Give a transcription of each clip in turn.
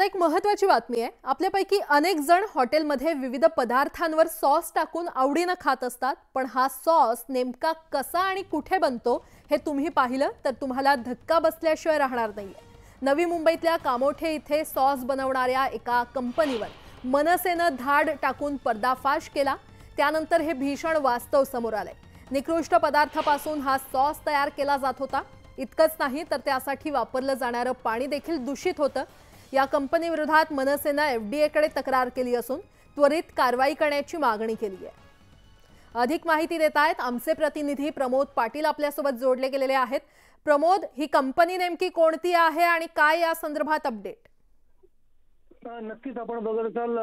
आता एक महत्वाची बातमी आहे. आपल्यापैकी अनेक जण हॉटेलमध्ये विविध पदार्थांवर सॉस टाकून आवडीनं खात असतात. पण हा सॉस नेमका कसा आणि कुठे बनतो हे तुम्ही पाहिलं तर तुम्हाला धक्का बसल्याशिवाय राहणार नाहीये. नवी मुंबईतल्या कामोठे इथे सॉस बनवणाऱ्या एका कंपनीवर मनसेनं धाड टाकून पर्दाफाश केला. त्यानंतर हे भीषण वास्तव समोर आलंय. निकृष्ट पदार्थापासून हा सॉस तयार केला जात होता. इतकंच नाही तर त्यासाठी वापरलं जाणारं पाणी देखील दूषित होतं. या कंपनीविरोधात मनसेनं एफडीएकडे तक्रार केली असून त्वरित कारवाई करण्याची मागणी केली आहे. अधिक माहिती देत आहेत आमचे प्रतिनिधी प्रमोद पाटील आपल्यासोबत जोडले गेलेले आहेत. प्रमोद ही कंपनी नेमकी कोणती आहे आणि काय या संदर्भात अपडेट? नक्कीच आपण बघत असाल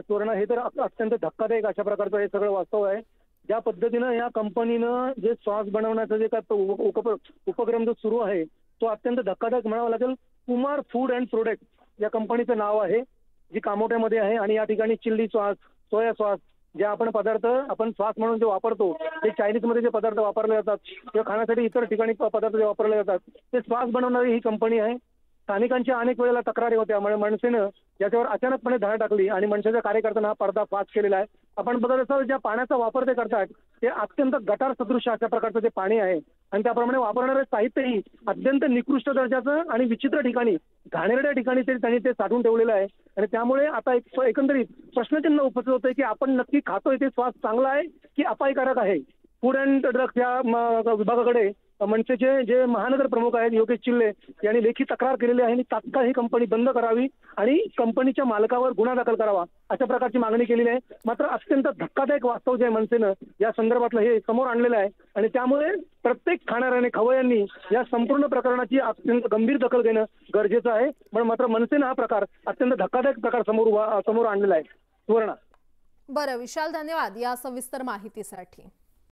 सुवर्ण हे तर अत्यंत धक्कादायक अशा प्रकारचं हे सगळं वास्तव आहे. ज्या पद्धतीनं या कंपनीनं जे सॉस बनवण्याचा जे काय उपक्रम जो सुरू आहे तो अत्यंत धक्कादायक म्हणावा लागेल. कुमार फूड अँड प्रोडक्ट या कंपनीचं नाव आहे जी कामोट्यामध्ये आहे आणि या ठिकाणी चिल्ली सॉस सोया सॉस जे आपण पदार्थ आपण श्वास म्हणून जे वापरतो ते चायनीजमध्ये जे पदार्थ वापरले जातात किंवा खाण्यासाठी इतर ठिकाणी पदार्थ जे वापरले जातात ते श्वास बनवणारी ही कंपनी आहे. स्थानिकांच्या अनेक वेळेला तक्रारी होत्या म्हणजे मनसेनं याच्यावर अचानकपणे धाड टाकली आणि मनसेच्या कार्यकर्त्यांना हा पर्दा फास केलेला आहे. आपण बघत असाल ज्या पाण्याचा वापर ते करतात ते अत्यंत गटार सदृश अशा प्रकारचं ते पाणी आहे आणि त्याप्रमाणे वापरणारे साहित्यही अत्यंत निकृष्ट दर्जाचं आणि विचित्र ठिकाणी घाणेरड्या ठिकाणी तरी त्यांनी ते साठवून ठेवलेलं आहे. आणि त्यामुळे आता एक एकंदरीत प्रश्नचिन्ह उपस्थित होतंय की आपण नक्की खातोय ते श्वास चांगला आहे की अपायकारक आहे? फूड अँड ड्रग्स या विभागाकडे मनसेचे जे महानगर प्रमुख आहेत योगेश चिल्ले यांनी लेखी तक्रार केलेली आहे आणि तात्काळ ही कंपनी बंद करावी आणि कंपनीच्या मालकावर गुन्हा दाखल करावा अशा प्रकारची मागणी केलेली आहे. मात्र अत्यंत धक्कादायक वास्तव जे आहे मनसेनं या संदर्भातलं हे समोर आणलेलं आहे. आणि त्यामुळे प्रत्येक खाणाऱ्याने खवयांनी या संपूर्ण प्रकरणाची अत्यंत गंभीर दखल घेणं गरजेचं आहे. पण मात्र मनसेनं हा प्रकार अत्यंत धक्कादायक प्रकार समोर समोर आणलेला आहे. सुवर्णा. बरं विशाल धन्यवाद या सविस्तर माहितीसाठी.